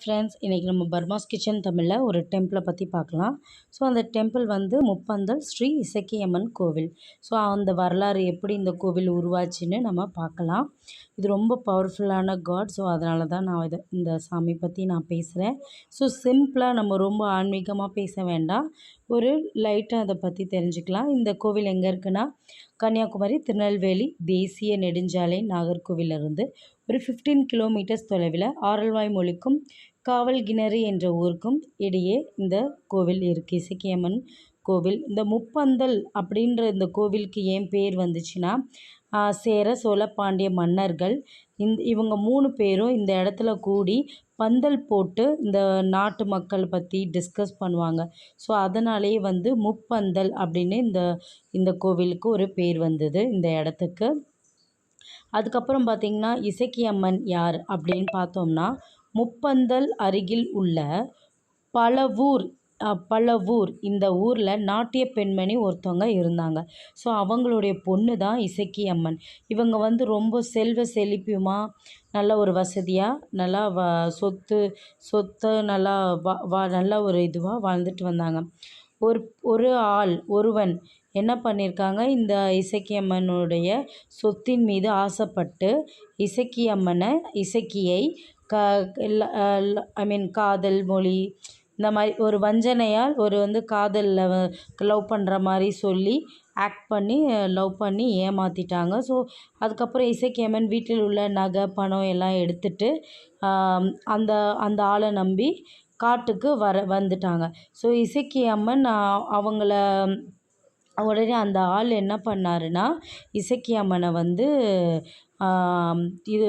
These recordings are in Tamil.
ஃப்ரெண்ட்ஸ் இன்றைக்கி நம்ம பர்மாஸ் கிச்சன் தமிழில் ஒரு டெம்பிளை பற்றி பார்க்கலாம். ஸோ அந்த டெம்பிள் வந்து முப்பந்தல் ஸ்ரீ இசக்கியம்மன் கோவில். ஸோ அந்த வரலாறு எப்படி இந்த கோவில் உருவாச்சுன்னு நம்ம பார்க்கலாம். இது ரொம்ப பவர்ஃபுல்லான காட் ஸோ அதனால தான் நான் இதை இந்த சாமி பற்றி நான் பேசுகிறேன் ஸோ சிம்பிளாக நம்ம ரொம்ப ஆன்மீகமாக பேச வேண்டாம். ஒரு லைட்டாக அதை பற்றி தெரிஞ்சுக்கலாம். இந்த கோவில் எங்கே இருக்குன்னா கன்னியாகுமரி திருநெல்வேலி தேசிய நெடுஞ்சாலை நாகர்கோவிலிருந்து. ஒரு ஃபிஃப்டீன் கிலோமீட்டர்ஸ் தொலைவில் ஆரல்வாய் மொழிக்கும் காவல் கிணறு என்ற ஊருக்கும் இடையே இந்த கோவில் இருக்குது இசக்கியம்மன் கோவில். இந்த முப்பந்தல் அப்படின்ற இந்த கோவிலுக்கு ஏன் பேர் வந்துச்சுன்னா சேர சோழ பாண்டிய மன்னர்கள் இந்த இவங்க மூணு பேரும் இந்த இடத்துல கூடி பந்தல் போட்டு இந்த நாட்டு மக்கள் பற்றி டிஸ்கஸ் பண்ணுவாங்க. ஸோ அதனாலேயே வந்து முப்பந்தல் அப்படின்னு இந்த இந்த கோவிலுக்கு ஒரு பேர் வந்தது இந்த இடத்துக்கு. அதுக்கப்புறம் பார்த்திங்கன்னா இசக்கியம்மன் யார் அப்படின்னு பார்த்தோம்னா முப்பந்தல் அருகில் உள்ள பலவூர் பலவூர் இந்த ஊரில் நாட்டிய பெண்மணி ஒருத்தவங்க இருந்தாங்க. ஸோ அவங்களுடைய பொண்ணு தான் இசக்கி அம்மன் இவங்க வந்து ரொம்ப செல்வ செழிப்புமாக நல்ல ஒரு வசதியாக நல்லா வ சொத்து சொத்து நல்லா வா வா நல்ல ஒரு இதுவாக வாழ்ந்துட்டு வந்தாங்க. ஒரு ஒரு ஆள் ஒருவன் என்ன பண்ணியிருக்காங்க இந்த இசக்கியம்மனுடைய சொத்தின் மீது ஆசைப்பட்டு இசக்கியம்மனை இசக்கியை க ஐ மீன் காதல் மொழி இந்த மாதிரி ஒரு வஞ்சனையால் ஒரு வந்து காதலில் லவ் பண்ணுற மாதிரி சொல்லி ஆக்ட் பண்ணி லவ் பண்ணி ஏமாற்றிட்டாங்க ஸோ அதுக்கப்புறம் இசைக்கியம்மன் வீட்டில் உள்ள நகை பணம் எல்லாம் எடுத்துட்டு அந்த அந்த ஆளை நம்பி காட்டுக்கு வர வந்துட்டாங்க. ஸோ இசக்கியம்மன் அவங்கள உடனே அந்த ஆள் என்ன பண்ணாருன்னா இசக்கியம்மனை வந்து இது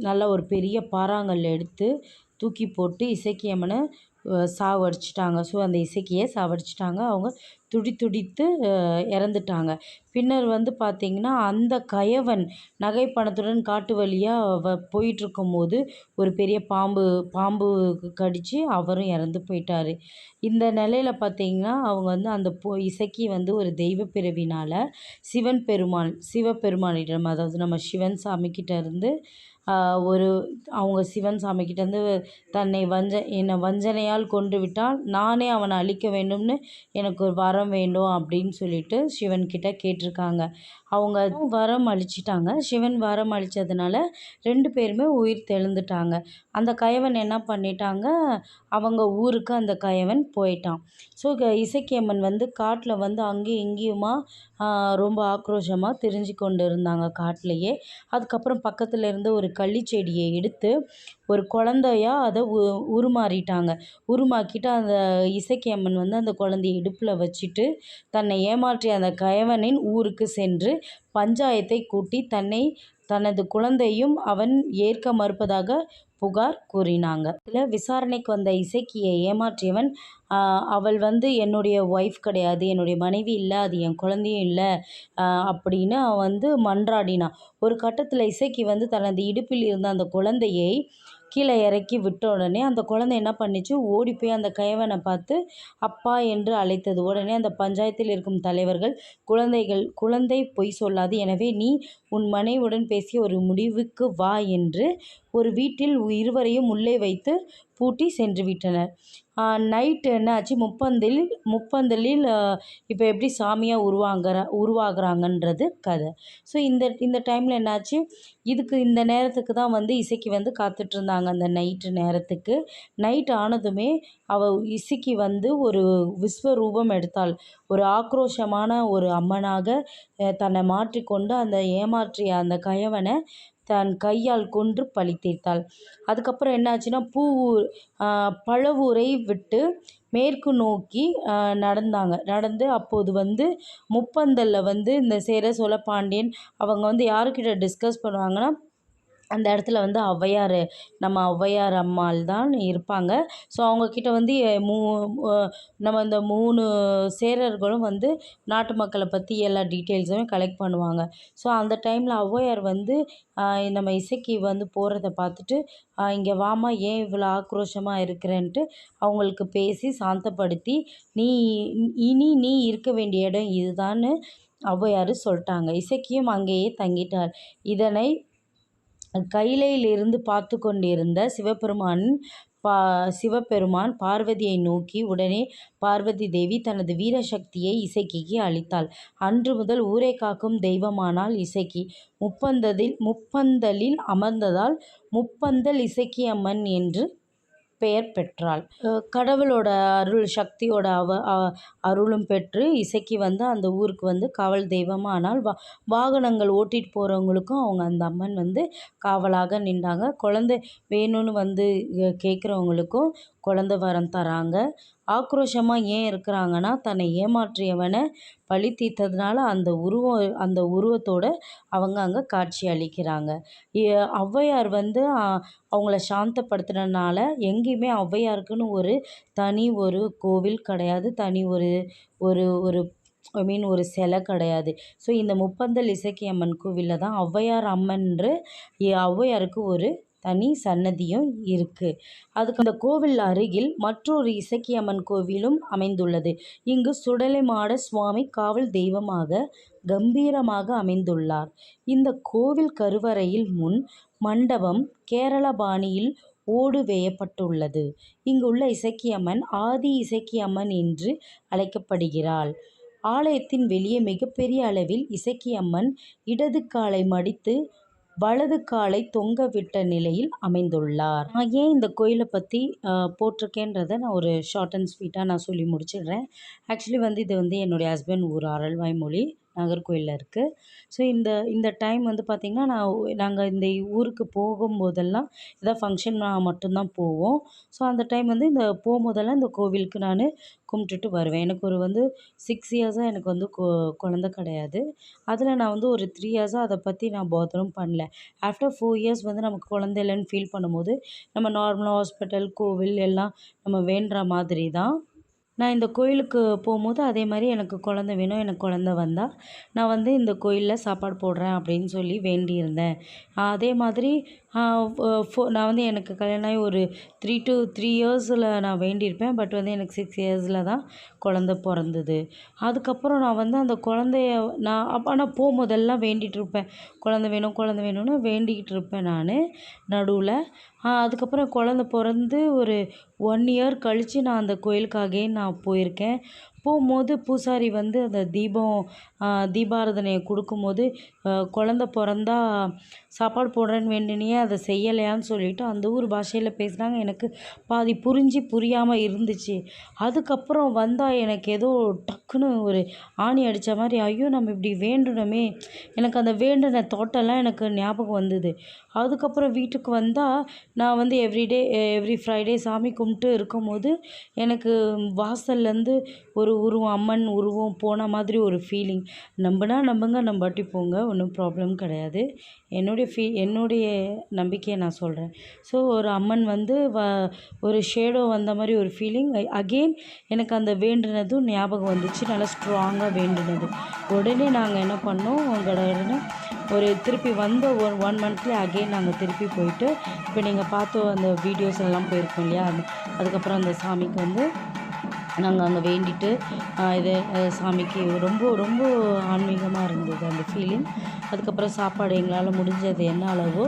நல்ல ஒரு பெரிய பாறாங்கல் எடுத்து தூக்கி போட்டு இசக்கியம்மனை சாவடிச்சிட்டாங்க. ஸோ அந்த இசக்கியை சாவடிச்சிட்டாங்க. அவங்க துடி துடித்து இறந்துட்டாங்க. பின்னர் வந்து பார்த்திங்கன்னா அந்த கயவன் நகை பணத்துடன் காட்டு வழியாக வ போயிட்டுருக்கும் போது ஒரு பெரிய பாம்பு பாம்பு கடித்து அவரும் இறந்து போயிட்டார். இந்த நிலையில் பார்த்திங்கன்னா அவங்க வந்து அந்த பொ இசக்கி வந்து ஒரு தெய்வ பிறவினால் சிவன் பெருமாள் சிவபெருமானிடம் அதாவது நம்ம சிவன் சாமிக்கிட்ட இருந்து ஒரு அவங்க சிவன் சாமிக்கிட்டேருந்து தன்னை வஞ்ச என்னை வஞ்சனையால் கொன்று விட்டால் நானே அவனை அழிக்க வேண்டும்னு எனக்கு ஒரு வரம் வேண்டும் அப்படின்னு சொல்லிட்டு சிவன்கிட்ட கேட்டிருக்காங்க. அவங்க வரம் அழிச்சிட்டாங்க சிவன் வரம் அழித்ததுனால ரெண்டு பேருமே உயிர் தெழுந்துட்டாங்க. அந்த கயவன் என்ன பண்ணிட்டாங்க? அவங்க ஊருக்கு அந்த கயவன் போயிட்டான். ஸோ இசக்கியம்மன் வந்து காட்டில் வந்து அங்கேயும் இங்கேயுமா ரொம்ப ஆக்ரோஷமாக திரிஞ்சு கொண்டு இருந்தாங்க காட்டிலையே. அதுக்கப்புறம் பக்கத்தில் இருந்து ஒரு கள்ளி செடியை எடுத்து ஒரு குழந்தையா அதை உ உருமாறிட்டாங்க. உருமாக்கிட்டு அந்த இசக்கியம்மன் வந்து அந்த குழந்தைய இடுப்பில் வச்சுட்டு தன்னை ஏமாற்றிய அந்த கயவனின் ஊருக்கு சென்று பஞ்சாயத்தை கூட்டி தன்னை தனது குழந்தையும் அவன் ஏற்க மறுப்பதாக புகார் கூறினாங்க. இதில் விசாரணைக்கு வந்த இசைக்கியை ஏமாற்றியவன் அவள் வந்து என்னுடைய ஒய்ஃப் கிடையாது என்னுடைய மனைவி இல்லை அது என் குழந்தையும் இல்லை அப்படின்னு அவன் வந்து மன்றாடினான். ஒரு கட்டத்தில் இசைக்கி வந்து தனது இடுப்பில் இருந்த அந்த குழந்தையை கீழே இறக்கி விட்ட உடனே அந்த குழந்தை என்ன பண்ணிச்சு? ஓடி போய் அந்த கைவனை பார்த்து அப்பா என்று அழைத்தது. உடனே அந்த பஞ்சாயத்தில் இருக்கும் தலைவர்கள் குழந்தைகள் குழந்தை பொய் சொல்லாது. எனவே நீ உன் மனைவுடன் பேசி ஒரு முடிவுக்கு வா என்று ஒரு வீட்டில் இருவரையும் உள்ளே வைத்து பூட்டி சென்று விட்டனர் நைட்டு என்னாச்சு? முப்பந்தில் முப்பந்தலில் முப்பந்தலில் இப்போ எப்படி சாமியாக உருவாங்கிற உருவாகிறாங்கன்றது கதை. ஸோ இந்த இந்த டைமில் என்னாச்சு? இதுக்கு இந்த நேரத்துக்கு தான் வந்து இசைக்கு வந்து காத்துட்ருந்தாங்க அந்த நைட்டு நேரத்துக்கு. நைட் ஆனதுமே அவள் இசைக்கு வந்து ஒரு விஸ்வரூபம் எடுத்தாள். ஒரு ஆக்ரோஷமான ஒரு அம்மனாக தன்னை மாற்றிக்கொண்டு அந்த ஏமாற்றிய அந்த கயவனை தன் கையால் கொன்று பழி தீர்த்தாள் அதுக்கப்புறம் என்னாச்சுன்னா பூவூர் பழவூரை விட்டு மேற்கு நோக்கி நடந்தாங்க. நடந்து அப்போது வந்து முப்பந்தலில் வந்து இந்த சேர சோழ பாண்டியன் அவங்க வந்து யாருக்கிட்ட டிஸ்கஸ் பண்ணுவாங்கன்னா அந்த இடத்துல வந்து ஔவையார் நம்ம ஔவையார் அம்மாள் தான் இருப்பாங்க. ஸோ அவங்கக்கிட்ட வந்து மூ நம்ம இந்த மூணு சேரர்களும் வந்து நாட்டு மக்களை பற்றி எல்லா டீட்டெயில்ஸுமே கலெக்ட் பண்ணுவாங்க. ஸோ அந்த டைமில் ஔவையார் வந்து நம்ம இசைக்கு வந்து போகிறத பார்த்துட்டு இங்கே வாமா ஏன் இவ்வளோ ஆக்ரோஷமாக இருக்கிறேன்ட்டு அவங்களுக்கு பேசி சாந்தப்படுத்தி நீ இனி நீ இருக்க வேண்டிய இடம் இதுதான்னு ஔவையார் சொல்லிட்டாங்க. இசக்கியும் அங்கேயே தங்கிட்டார். இதனை கைலையிலிருந்து பார்த்து கொண்டிருந்த சிவபெருமான் பா சிவபெருமான் பார்வதியை நோக்கி உடனே பார்வதி தேவி தனது வீரசக்தியை இசைக்கிக்கு அளித்தாள். அன்று முதல் ஊரை காக்கும் தெய்வமானால் இசைக்கி முப்பந்ததில் முப்பந்தலில் அமர்ந்ததால் முப்பந்தல் இசைக்கி அம்மன் என்று பெயர் பெற்றாள். கடவுளோட அருள் சக்தியோட அவ அருளும் பெற்று இசைக்கு வந்து அந்த ஊருக்கு வந்து காவல் தெய்வமாக ஆனால் வா வாகனங்கள் ஓட்டிட்டு போகிறவங்களுக்கும் அவங்க அந்த அம்மன் வந்து காவலாக நின்றாங்க. குழந்தை வேணும்னு வந்து கேட்குறவங்களுக்கும் குழந்த வரம் தராங்க. ஆக்ரோஷமாக ஏன் இருக்கிறாங்கன்னா தன்னை ஏமாற்றியவனை பழி தீர்த்ததுனால அந்த உருவம் அந்த உருவத்தோட அவங்க அங்கே காட்சி அளிக்கிறாங்க. ஔவையார் வந்து அவங்கள சாந்தப்படுத்துனனால எங்கேயுமே ஔவையாருக்குன்னு ஒரு தனி ஒரு கோவில் கிடையாது. தனி ஒரு ஒரு ஒரு ஐ மீன் ஒரு சிலை கிடையாது. ஸோ இந்த முப்பந்தல் இசக்கியம்மன் கோவிலில் தான் ஔவையார் அம்மன்று ஔவையாருக்கு ஒரு தனி சன்னதியும் இருக்கு. அதுக்கு அந்த கோவில் அருகில் மற்றொரு இசக்கியம்மன் கோவிலும் அமைந்துள்ளது. இங்கு சுடலைமாட சுவாமி காவல் தெய்வமாக கம்பீரமாக அமைந்துள்ளார். இந்த கோவில் கருவறையில் முன் மண்டபம் கேரள பாணியில் ஓடு வேயப்பட்டுள்ளது. இங்குள்ள இசக்கியம்மன் ஆதி இசக்கியம்மன் என்று அழைக்கப்படுகிறாள். ஆலயத்தின் வெளியே மிகப்பெரிய அளவில் இசக்கியம்மன் இடது காலை மடித்து வலது காலை தொங்கவிட்ட நிலையில் அமைந்துள்ளார். நான் ஏன் இந்த கோயிலை பற்றி போட்டிருக்கேன்றத நான் ஒரு ஷார்ட் அண்ட் ஸ்வீட்டாக நான் சொல்லி முடிச்சிடுறேன். ஆக்சுவலி வந்து இது வந்து என்னுடைய ஹஸ்பண்ட் ஊர் அரல்வாய்மொழி நாகர்கோயிலில் இருக்குது. ஸோ இந்த இந்த டைம் வந்து பார்த்திங்கன்னா நான் நாங்கள் இந்த ஊருக்கு போகும்போதெல்லாம் ஏதாவது ஃபங்க்ஷன்னா மட்டும்தான் போவோம். ஸோ அந்த டைம் வந்து இந்த போகும்போதெல்லாம் இந்த கோவிலுக்கு நான் கும்பிட்டுட்டு வருவேன். எனக்கு ஒரு வந்து சிக்ஸ் இயர்ஸாக எனக்கு வந்து கொ குழந்த கிடையாது. அதில் நான் வந்து ஒரு த்ரீ இயர்ஸாக அதை பற்றி நான் பாதரும் பண்ணல. ஆஃப்டர் ஃபோர் இயர்ஸ் வந்து நமக்கு குழந்தை இல்லைன்னு ஃபீல் பண்ணும்போது நம்ம நார்மலாக ஹாஸ்பிட்டல் கோவில் எல்லாம் நம்ம வேண்டுற மாதிரி தான். நான் இந்த கோயிலுக்கு போகும்போது அதே மாதிரி எனக்கு குழந்த வேணும் எனக்கு குழந்த வந்தால் நான் வந்து இந்த கோயிலில் சாப்பாடு போடுறேன் அப்படின்னு சொல்லி வேண்டியிருந்தேன். அதே மாதிரி ஃபோ நான் வந்து எனக்கு கல்யாணம் ஆகி ஒரு த்ரீ டு த்ரீ இயர்ஸில் நான் வேண்டியிருப்பேன். பட் வந்து எனக்கு சிக்ஸ் இயர்ஸில் தான் குழந்த பிறந்தது. அதுக்கப்புறம் நான் வந்து அந்த குழந்தைய நான் அப்போ ஆனால் போகும்போதெல்லாம் வேண்டிகிட்டு இருப்பேன். குழந்த வேணும் குழந்த வேணும்னு வேண்டிக்கிட்டு இருப்பேன் நான் நடுவில். அதுக்கப்புறம் குழந்த பிறந்து ஒரு ஒன் இயர் கழித்து நான் அந்த கோயிலுக்காகவே நான் நான் போயிருக்கேன். போகும்போது பூசாரி வந்து அந்த தீபம் தீபாராதனைய கொடுக்கும்போது குழந்த பிறந்தா சாப்பாடு போடுறேன்னு வேண்டினியே அதை செய்யலையான்னு சொல்லிவிட்டு அந்த ஊர் பாஷையில் பேசுனாங்க. எனக்கு பாதி புரிஞ்சு புரியாமல் இருந்துச்சு. அதுக்கப்புறம் வந்தால் எனக்கு ஏதோ டக்குன்னு ஒரு ஆணி அடித்த மாதிரி ஐயோ! நம்ம இப்படி வேண்டணுமே எனக்கு அந்த வேண்டுன தோட்டம்லாம் எனக்கு ஞாபகம் வந்தது. அதுக்கப்புறம் வீட்டுக்கு வந்தால் நான் வந்து எவ்ரிடே எவ்ரி ஃப்ரைடே சாமி கும்பிட்டு இருக்கும்போது எனக்கு வாசல்லேருந்து ஒரு உருவம் அம்மன் உருவம் போன மாதிரி ஒரு ஃபீலிங். நம்பினா நம்புங்க நம்பாட்டி போங்க ஒன்றும் ப்ராப்ளம் கிடையாது. என்னுடைய ஃபீ என்னுடைய நம்பிக்கையை நான் சொல்கிறேன். ஸோ ஒரு அம்மன் வந்து வ ஒரு ஷேடோ வந்த மாதிரி ஒரு ஃபீலிங் அகைன் எனக்கு அந்த வேண்டுனதும் ஞாபகம் வந்துச்சு. நல்லா ஸ்ட்ராங்காக வேண்டுனது. உடனே நாங்கள் என்ன பண்ணோம் கடகடன்னு ஒரு திருப்பி வந்த ஒன் ஒன் மந்த்லேயே அகைன் நாங்கள் திருப்பி போயிட்டு இப்போ நீங்கள் பார்த்து அந்த வீடியோஸ் எல்லாம் போயிருக்கோம் இல்லையா? அதுக்கப்புறம் அந்த சாமிக்கு வந்து நாங்கள் அங்கே வேண்டிட்டு இது சாமிக்கு ரொம்ப ரொம்ப ஆன்மீகமாக இருந்தது அந்த ஃபீலிங். அதுக்கப்புறம் சாப்பாடு எங்களால் முடிஞ்சது என்ன அளவோ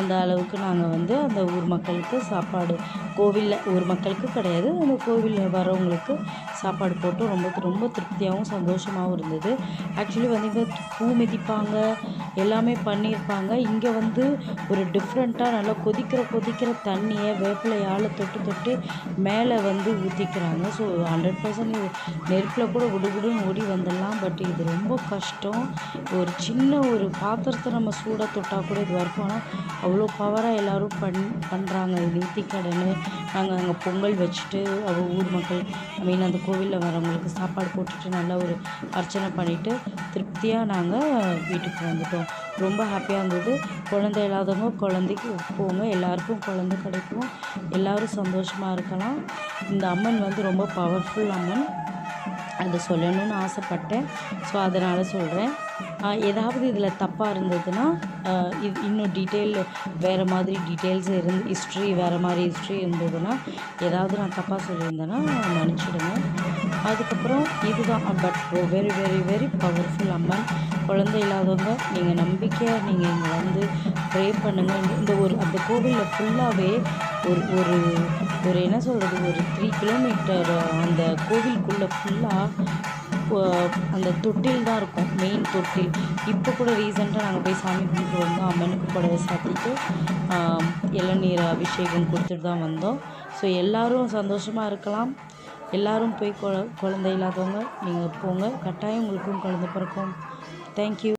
அந்த அளவுக்கு நாங்கள் வந்து அந்த ஊர் மக்களுக்கு சாப்பாடு கோவிலில் ஊர் மக்களுக்கு கிடையாது. அந்த கோவிலில் வரவங்களுக்கு சாப்பாடு போட்டு ரொம்ப ரொம்ப திருப்தியாகவும் சந்தோஷமாகவும் இருந்தது. ஆக்சுவலி வந்து இங்கே பூ மிதிப்பாங்க. எல்லாமே பண்ணியிருப்பாங்க. இங்கே வந்து ஒரு டிஃப்ரெண்ட்டாக நல்லா கொதிக்கிற கொதிக்கிற தண்ணியை வேப்பிலையால் தொட்டு தொட்டு மேலே வந்து ஊற்றிக்கிறாங்க ஸோ ஹண்ட்ரட் பர்சன்ட் நெருப்பில் கூட குடுகுடுன்னு ஓடி வந்துடலாம். பட் இது ரொம்ப கஷ்டம். ஒரு சின்ன ஒரு ஒரு பாத்திரத்தை நம்ம சூடாக தொட்டால் கூட இது வரைக்கும் ஆனால் அவ்வளோ பவராக எல்லோரும் பண் பண்ணுறாங்க. நேர்த்திக்கடன்னு நாங்கள் அங்கே பொங்கல் வச்சுட்டு அவங்க ஊர் மக்கள் ஐ மீன் அந்த கோவிலில் வரவங்களுக்கு சாப்பாடு போட்டுட்டு நல்லா ஒரு அர்ச்சனை பண்ணிவிட்டு திருப்தியாக நாங்கள் வீட்டுக்கு வந்துட்டோம். ரொம்ப ஹாப்பியாக இருந்தது. குழந்தை இல்லாதவங்க குழந்தைக்கு போங்க. எல்லாருக்கும் குழந்த கிடைக்கும். எல்லோரும் சந்தோஷமாக இருக்கலாம். இந்த அம்மன் வந்து ரொம்ப பவர்ஃபுல் அம்மன். அதை சொல்லணும்னு ஆசைப்பட்டேன். ஸோ அதனால் சொல்கிறேன். ஏதாவது இதில் தப்பாக இருந்ததுன்னா இது இன்னும் டீட்டெயில் வேறு மாதிரி டீட்டெயில்ஸ் இருந்து ஹிஸ்ட்ரி வேறு மாதிரி ஹிஸ்ட்ரி இருந்ததுன்னா ஏதாவது நான் தப்பாக சொல்லியிருந்தேன்னா மன்னிச்சிடுங்க. அதுக்கப்புறம் இதுதான் but very very very powerful அம்மன். குழந்தை இல்லாதவங்க நீங்கள் நம்பிக்கையாக நீங்கள் இங்கே வந்து ப்ரே பண்ணுங்கள் இந்த ஒரு அந்த கோவிலில் ஃபுல்லாகவே ஒரு ஒரு ஒரு என்ன சொல்கிறது ஒரு த்ரீ கிலோமீட்டர் அந்த கோவிலுக்குள்ளே ஃபுல்லாக அந்த தொட்டில் தான் இருக்கும் மெயின் தொட்டில். இப்போ கூட ரீசெண்டாக நாங்கள் போய் சாமி கும்பிட்டு வந்தோம். அம்மனுக்கு புடவை சாத்திட்டு இளநீர் அபிஷேகம் கொடுத்துட்டு தான் வந்தோம். ஸோ எல்லோரும் சந்தோஷமாக இருக்கலாம். எல்லோரும் போய் குழ குழந்தை இல்லாதவங்க நீங்கள் போங்க. கட்டாயம் உங்களுக்கும் குழந்தை பிறக்கும். தேங்க்யூ